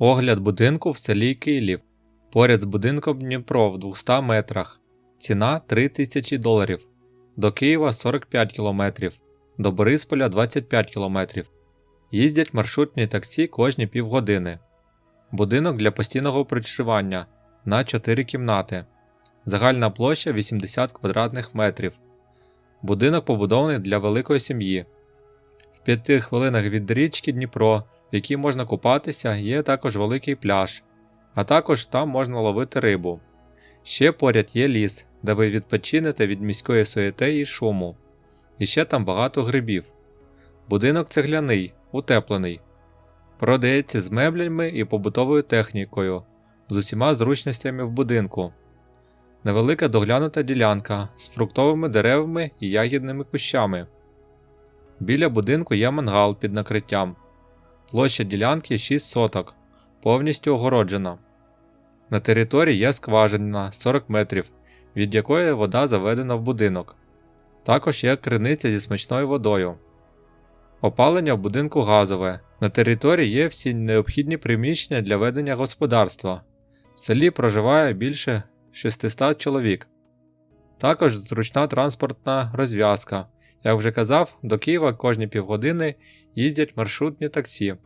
Огляд будинку в селі Київ. Поряд з будинком Дніпро в 200 метрах. Ціна 3000 доларів. До Києва 45 км. До Борисполя 25 км. Їздять маршрутні таксі кожні півгодини. Будинок для постійного проживання на 4 кімнати. Загальна площа 80 квадратних метрів. Будинок побудований для великої сім'ї. В 5 хвилинах від річки Дніпро, в якій можна купатися, є також великий пляж, а також там можна ловити рибу. Ще поряд є ліс, де ви відпочинете від міської суєти і шуму. І ще там багато грибів. Будинок цегляний, утеплений. Продається з меблями і побутовою технікою, з усіма зручностями в будинку. Невелика доглянута ділянка з фруктовими деревами і ягідними кущами. Біля будинку є мангал під накриттям. Площа ділянки 6 соток, повністю огороджена. На території є скважина 40 метрів, від якої вода заведена в будинок. Також є криниця зі смачною водою. Опалення в будинку газове. На території є всі необхідні приміщення для ведення господарства. В селі проживає більше 600 чоловік. Також зручна транспортна розв'язка. Як вже казав, до Києва кожні півгодини їздять маршрутні таксі.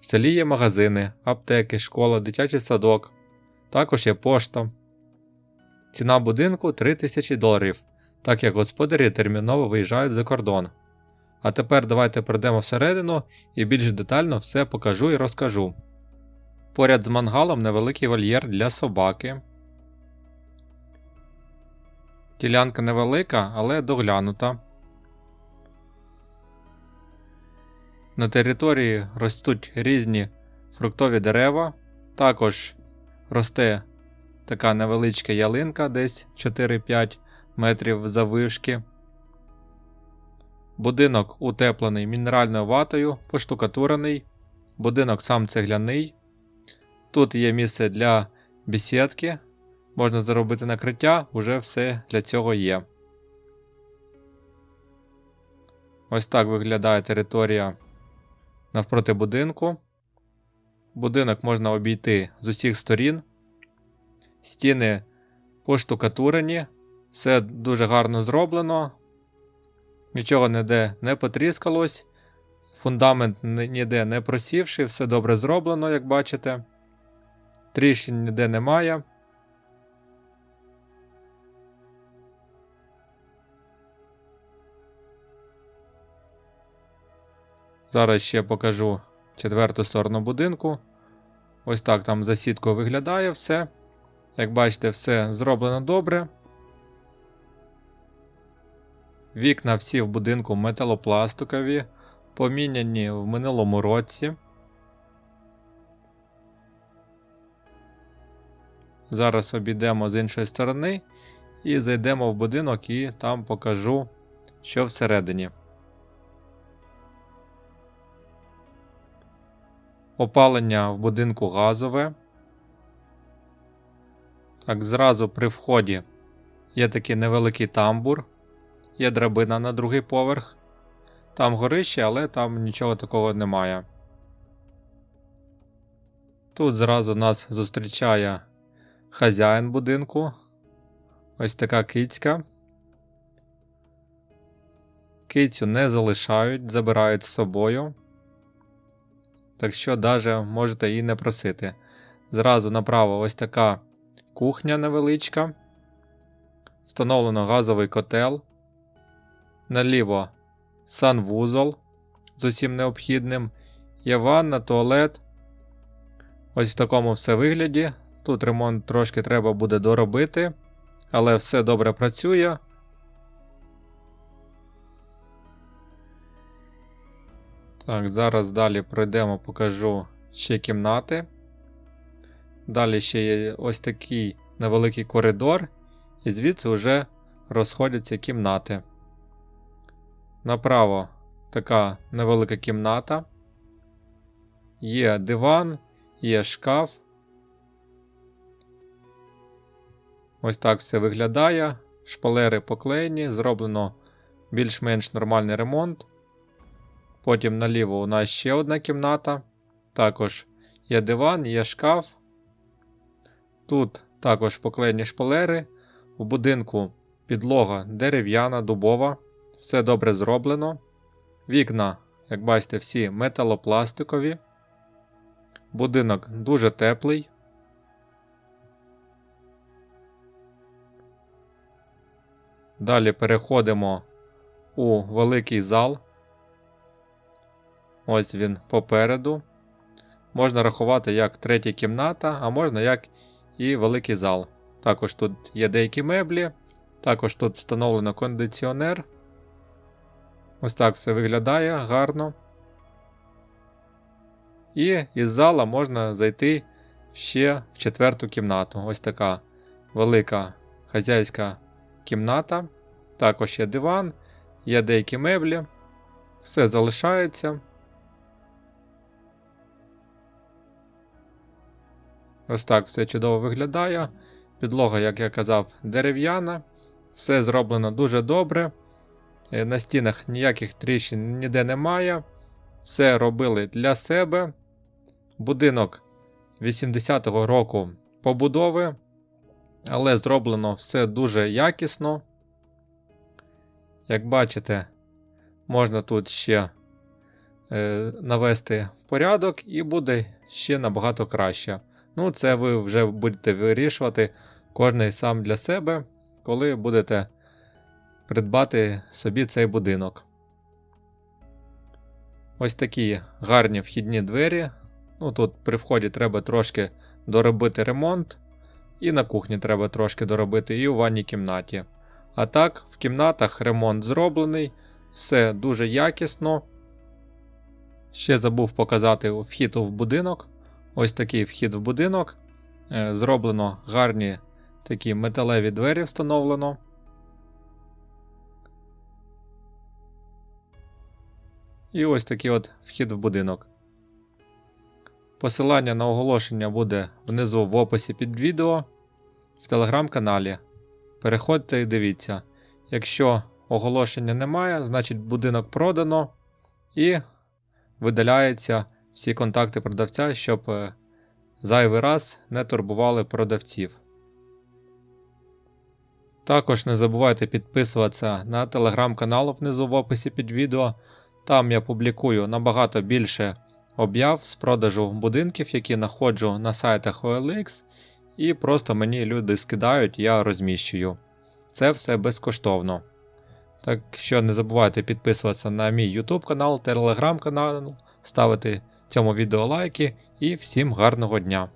В селі є магазини, аптеки, школа, дитячий садок. Також є пошта. Ціна будинку 3000 доларів, так як господарі терміново виїжджають за кордон. А тепер давайте пройдемо всередину і більш детально все покажу і розкажу. Поряд з мангалом невеликий вольєр для собаки. Ділянка невелика, але доглянута. На території ростуть різні фруктові дерева. Також росте така невеличка ялинка, десь 4-5 метрів заввишки. Будинок утеплений мінеральною ватою, поштукатурений. Будинок сам цегляний. Тут є місце для бесідки. Можна зробити накриття, уже все для цього є. Ось так виглядає територія навпроти будинку. Будинок можна обійти з усіх сторін. Стіни поштукатурені, все дуже гарно зроблено. Нічого ніде не потріскалось. Фундамент ніде не просівши, все добре зроблено, як бачите. Тріщин ніде немає. Зараз ще покажу четверту сторону будинку. Ось так там за сіткою виглядає все. Як бачите, все зроблено добре. Вікна всі в будинку металопластикові, поміняні в минулому році. Зараз обійдемо з іншої сторони і зайдемо в будинок і там покажу, що всередині. Опалення в будинку газове. Так, зразу при вході є такий невеликий тамбур, є драбина на другий поверх. Там горище, але там нічого такого немає. Тут зразу нас зустрічає хазяїн будинку. Ось така кицька. Кицю не залишають, забирають з собою. Так що даже можете її не просити. Зразу направо ось така кухня невеличка. Встановлено газовий котел. Наліво санвузол з усім необхідним. Є ванна, туалет. Ось в такому все вигляді. Тут ремонт трошки треба буде доробити, але все добре працює. Так, зараз далі пройдемо, покажу ще кімнати. Далі ще є ось такий невеликий коридор, і звідси вже розходяться кімнати. Направо така невелика кімната. Є диван, є шкаф. Ось так все виглядає. Шпалери поклеєні, зроблено більш-менш нормальний ремонт. Потім наліво у нас ще одна кімната. Також є диван, є шкаф. Тут також поклеєні шпалери. У будинку підлога дерев'яна, дубова. Все добре зроблено. Вікна, як бачите, всі металопластикові. Будинок дуже теплий. Далі переходимо у великий зал. Ось він попереду. Можна рахувати як третя кімната, а можна як і великий зал. Також тут є деякі меблі, також тут встановлено кондиціонер. Ось так все виглядає гарно. І із зала можна зайти ще в четверту кімнату. Ось така велика хазяйська кімната. Також є диван, є деякі меблі. Все залишається. Ось так все чудово виглядає. Підлога, як я казав, дерев'яна. Все зроблено дуже добре. Е, На стінах ніяких тріщин ніде немає. Все робили для себе. Будинок 80-го року побудови, але зроблено все дуже якісно. Як бачите, можна тут ще е, навести порядок і буде ще набагато краще. Ну, це ви вже будете вирішувати кожний сам для себе, коли будете придбати собі цей будинок. Ось такі гарні вхідні двері. Ну, Тут при вході треба трошки доробити ремонт, і на кухні треба трошки доробити, і у ванній кімнаті. А так, в кімнатах ремонт зроблений, все дуже якісно. Ще забув показати вхід в будинок. Ось такий вхід в будинок. Е, Зроблено гарні такі металеві двері встановлено. І ось такий от вхід в будинок. Посилання на оголошення буде внизу в описі під відео в телеграм-каналі. Переходьте і дивіться. Якщо оголошення немає, значить будинок продано і видаляються всі контакти продавця, щоб е, зайвий раз не турбували продавців. Також не забувайте підписуватися на телеграм-канал внизу в описі під відео. Там я публікую набагато більше об'яв з продажу будинків, які знаходжу на сайтах OLX, і просто мені люди скидають, я розміщую. Це все безкоштовно. Так що не забувайте підписуватися на мій YouTube канал, телеграм канал, ставити цьому відео лайки і всім гарного дня!